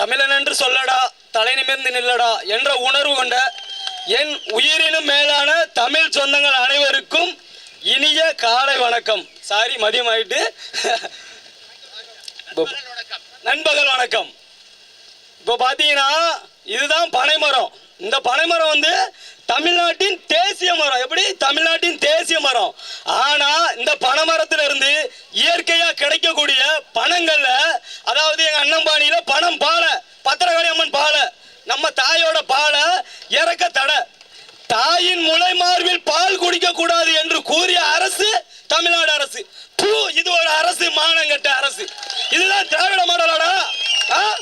தமிழன் என்று சொல்லடா தலை நிமிர்ந்து நில்லடா என்ற உணர்வு கொண்ட என் உயிரினும் மேலான தமிழ் சொந்தங்கள் அனைவருக்கும் இனிய காலை வணக்கம். சாரி மதியம் ஆயிட்டு நண்பகல் வணக்கம். இப்போ பார்த்தீங்கன்னா இதுதான் பனைமரம். இந்த பனைமரம் வந்து தமிழ்நாட்டின் தேசிய மரம். எப்படி? தமிழ்நாட்டின் தேசிய மரம். ஆனால் இந்த பனைமரத்திலிருந்து இயற்கையாக கிடைக்கக்கூடிய பணங்கள்ல அதாவது எங்க அண்ணம்பாணியில பணம் பாலை பத்திரகாளி அம்மன் பாலை. நம்ம தாயோட பாலை இறக்க தடை. தாயின் முளை மார்பில் பால் குடிக்க கூடாது என்று கூறிய அரசு தமிழ்நாடு அரசு. பூ இது ஒரு அரசு மானங்கட்ட அரசு. இதுதான் திராவிட மாடலாடா. ஆ?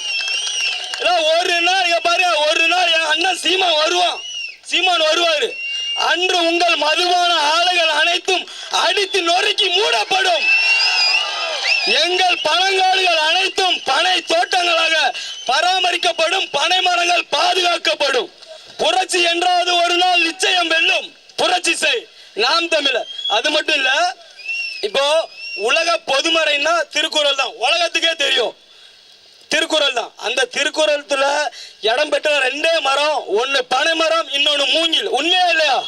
ஒரு நாள் இங்க பாரு ஒரு நாள் என் அண்ணன் சீமான் வருவான். சீமான் வருவாரு. அன்று உங்கள் மதுபான ஆலைகள் அனைத்தும் அடித்து நொறுக்கி மூடப்படும். எங்கள் பழங்காடுகள் அனைத்தும் பனை தோட்டங்களாக பராமரிக்கப்படும் பனை மரங்கள் பாதுகாக்கப்படும். புரட்சி என்றாவது ஒரு நாள் நிச்சயம் வெல்லும். புரட்சி செய். நாம் தமிழர். அது மட்டும் இல்ல இப்போ உலக பொதுமறைன்னா திருக்குறள் தான். உலகத்துக்கே தெரியும். திருக்குறள் தான். அந்த திருக்குறளத்துல இடம் பெற்ற ரெண்டே மரம். ஒன்னு பனை மரம் இன்னொன்னு மூங்கில். உண்மையா இல்லையா?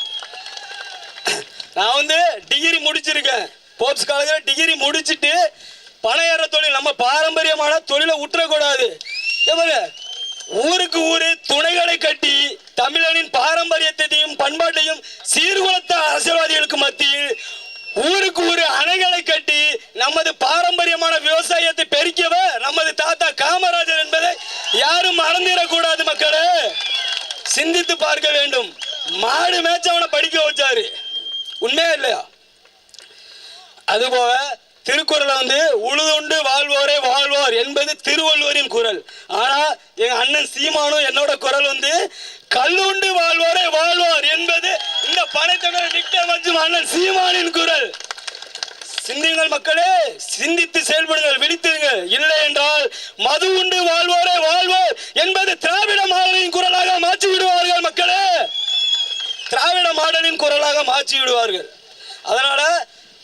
நான் வந்து டிகிரி முடிச்சிருக்கேன். போப்ஸ் காலேஜில் டிகிரி முடிச்சிட்டு பணையேற தொழில் நம்ம பாரம்பரியமான தொழிலை விட்டுறக்கூடாது ஊருக்கு ஊரு துணைகளை கட்டி தமிழனின் பாரம்பரியத்தையும் பண்பாட்டையும் சீர்குலத்த அரசியல்வாதிகளுக்கு மத்தியில் ஊருக்கு ஊரு அணைகளை கட்டி நமது பாரம்பரியமான விவசாயத்தை பெருக்கியவர் நமது தாத்தா காமராஜர் என்பதை யாரும் மறந்துடக்கூடாது மக்களே. சிந்தித்து பார்க்க வேண்டும். மாடு மேய்ச்சவனை படிக்க வச்சாரு. உண்மையா இல்லையா? அதுபோல திருக்குறள் வந்து உழுதுண்டு வாழ்வோரே வாழ்வார் என்பது திருவள்ளுவரின் குரல். ஆனா எங்க அண்ணன் சீமானும் என்னோட குரல் வந்து கல்லுண்டு வாழ்வோரே வாழ்வார் என்பது இந்த பனைத்தமிழர் விக்டர் மற்றும் அண்ணன் சீமானின் குரல். சிந்தியுங்கள் மக்களே சிந்தித்து செயல்படுங்கள் விழித்திருங்கள். இல்லை என்றால் மது உண்டு வாழ்வோரே வாழ்வோர் என்பது திராவிட மாடலின் குரலாக மாற்றி விடுவார்கள் மக்களே. திராவிட மாடலின் குரலாக மாற்றி விடுவார்கள் அதனால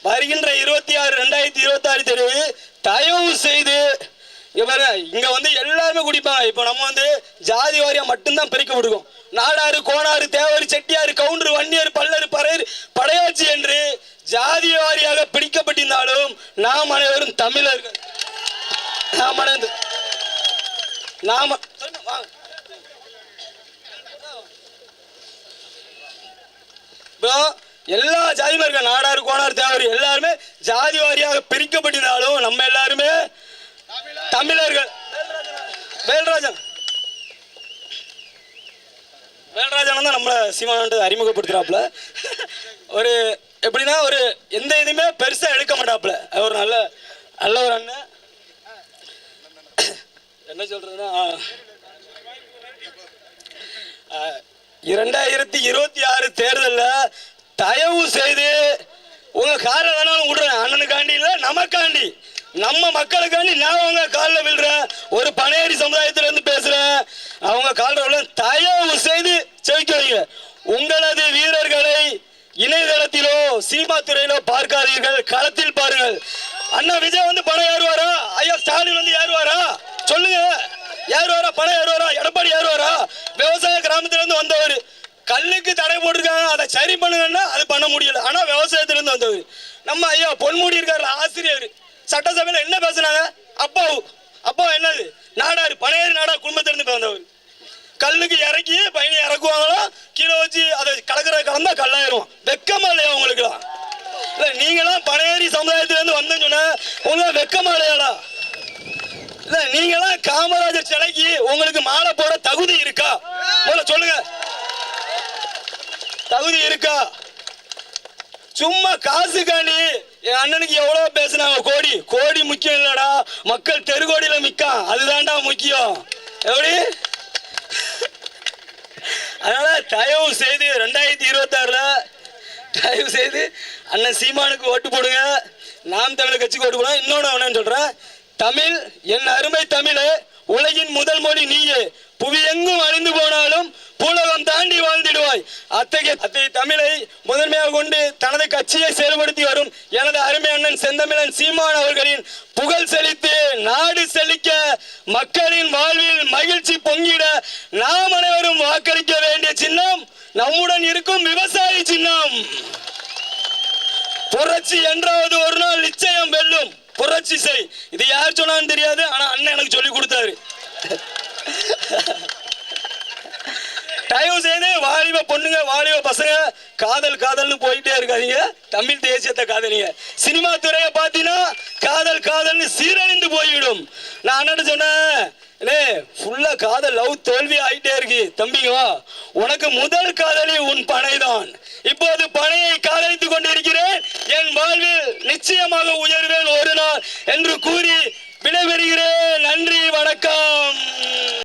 வருகின்ற இருபத்தி ஆறு ரெண்டாயிரத்தி இருபத்தி ஆறு தெரிவு தயவு செய்து இவர் இங்கே வந்து எல்லாருமே குடிப்பாங்க. இப்போ நம்ம வந்து ஜாதி வாரியா மட்டும்தான் பிரிக்க விடுவோம். நாடாறு கோணாறு தேவாறு செட்டியாறு கவுண்டர் வன்னியர் பல்லர் பறையர் படையாச்சி என்று ஜாதி வாரியாக பிடிக்கப்பட்டிருந்தாலும் நாம் அனைவரும் தமிழர்கள். நாம் அனைவரும் நாம எல்லா ஜாதியும் இருக்க நாடார் ஜாதி வாரியாக பிரிக்கப்பட்டிருந்தாலும் நம்ம எல்லாருமே தமிழர்கள். வேல்ராஜன். வேல்ராஜன் தான் நம்மளை சீமானு அறிமுகப்படுத்துறாப்புல. ஒரு எப்படின்னா ஒரு எந்த இதுவுமே பெருசா எடுக்க மாட்டாப்புல. அவர் ஒரு நல்ல நல்ல ஒரு அண்ணன். என்ன சொல்றதுன்னா இரண்டாயிரத்தி இருபத்தி ஆறு தேர்தலில் தயவு செய்து உங்க காரை வேணாலும் விடுறேன். அண்ணனுக்காண்டி இல்ல நமக்காண்டி. நம்ம மக்களுக்காண்டி நான் அவங்க காலில் விழுறேன். ஒரு பனையேறி சமுதாயத்துல இருந்து பேசுறேன். அவங்க காலில் தயவு செய்து செவிக்க வைங்க உங்களது வீரர்களை இணையதளத்திலோ சினிமா துறையிலோ பார்க்காதீர்கள். களத்தில் பாருங்கள். அண்ணா விஜய் வந்து பணம் ஏறுவாரா? ஐயா ஸ்டாலின் வந்து ஏறுவாரா? சொல்லுங்க. ஏறுவாரா? பணம் ஏறுவாரா? எடப்பாடி ஏறுவாரா? விவசாய கிராமத்திலிருந்து வந்தவர். கல்லுக்கு தடை போட்டிருக்காங்க. அதை சரி பண்ணுங்கன்னா அது பண்ண முடியல. ஆனா விவசாயத்துலேருந்து வந்தவர். நம்ம ஐயா பொன்முடி இருக்காரு ஆசிரியர். சட்டசபையில் என்ன பேசுனாங்க? அப்பாவு அப்பா என்னது? நாடார் பனையேறு நாடா குடும்பத்திலிருந்து பிறந்தவர். கல்லுக்கு இறக்கி பையனை இறக்குவாங்களோ கீழே வச்சு அதை கலக்கிற கலந்தா கல்லாயிரும். வெக்கமா இல்லையா உங்களுக்குலாம் இல்ல நீங்களாம் பனையேறி சமுதாயத்துலேருந்து வந்தேன்னு சொன்ன உங்களுக்கு வெக்கமா இல்லையாடா? இல்ல நீங்களாம் காமராஜர் சிலைக்கு உங்களுக்கு மாலை போட தகுதி இருக்கா? முதல்ல சொல்லுங்க. தகுதி இருக்கா? சும்மா காசுக்காண்டி என் அண்ணனுக்கு எவ்வளோ பேசுனாங்க கோடி. கோடி முக்கியம் இல்லடா. மக்கள் தெருகோடியில மிக்கா அதுதான்டா முக்கியம். எப்படி? அதனால தயவு செய்து ரெண்டாயிரத்தி இருபத்தாறுல தயவு செய்து அண்ணன் சீமானுக்கு ஓட்டு போடுங்க. நாம் தமிழர் கட்சிக்கு ஓட்டு போடுங்க. இன்னொன்று என்னன்னு சொல்கிறேன் தமிழ் என் அருமை தமிழ் உலகின் முதல் மொழி நீயே. புவி எங்கும் அழிந்து போனாலும் பூலகம் தாண்டி வாழ்ந்திடுவாய். அத்தகைய அத்தகைய தமிழை முதன்மையாக கொண்டு தனது கட்சியை செயல்படுத்தி வரும் எனது அருமை அண்ணன் செந்தமிழன் சீமான் அவர்களின் புகழ் செழித்து நாடு செழிக்க மக்களின் வாழ்வில் மகிழ்ச்சி பொங்கிட நாம் அனைவரும் வாக்களிக்க வேண்டிய சின்னம் நம்முடன் இருக்கும் விவசாயி சின்னம். புரட்சி என்றாவது ஒரு நாள் நிச்சயம் வெல்லும். புரட்சி செய். இது யார் சொன்னான்னு தெரியாது ஆனா அண்ணன் எனக்கு சொல்லி கொடுத்தாரு தயவு செய்து வாலிப பொண்ணுங்க வாலிப பசங்க காதல் காதல்னு போயிட்டே இருக்காதீங்க. தமிழ் தேசியத்தை காதலிங்க. சினிமா துறையை பார்த்தீங்கன்னா காதல் காதல்னு சீரழிந்து போய்விடும். நான் அண்ணன் சொன்னேன் அண்ணே ஃபுல்லா காதல் லவ் தோல்வி ஆயிட்டே இருக்கு. தம்பிங்க உனக்கு முதல் காதலி உன் பனைதான். இப்போது பனையை காதலித்துக் கொண்டிருக்கிறேன். என் வாழ்வில் நிச்சயமாக உயர்வேன் ஒரு நாள் என்று கூறி விடைபெறுகிறேன். நன்றி வணக்கம்.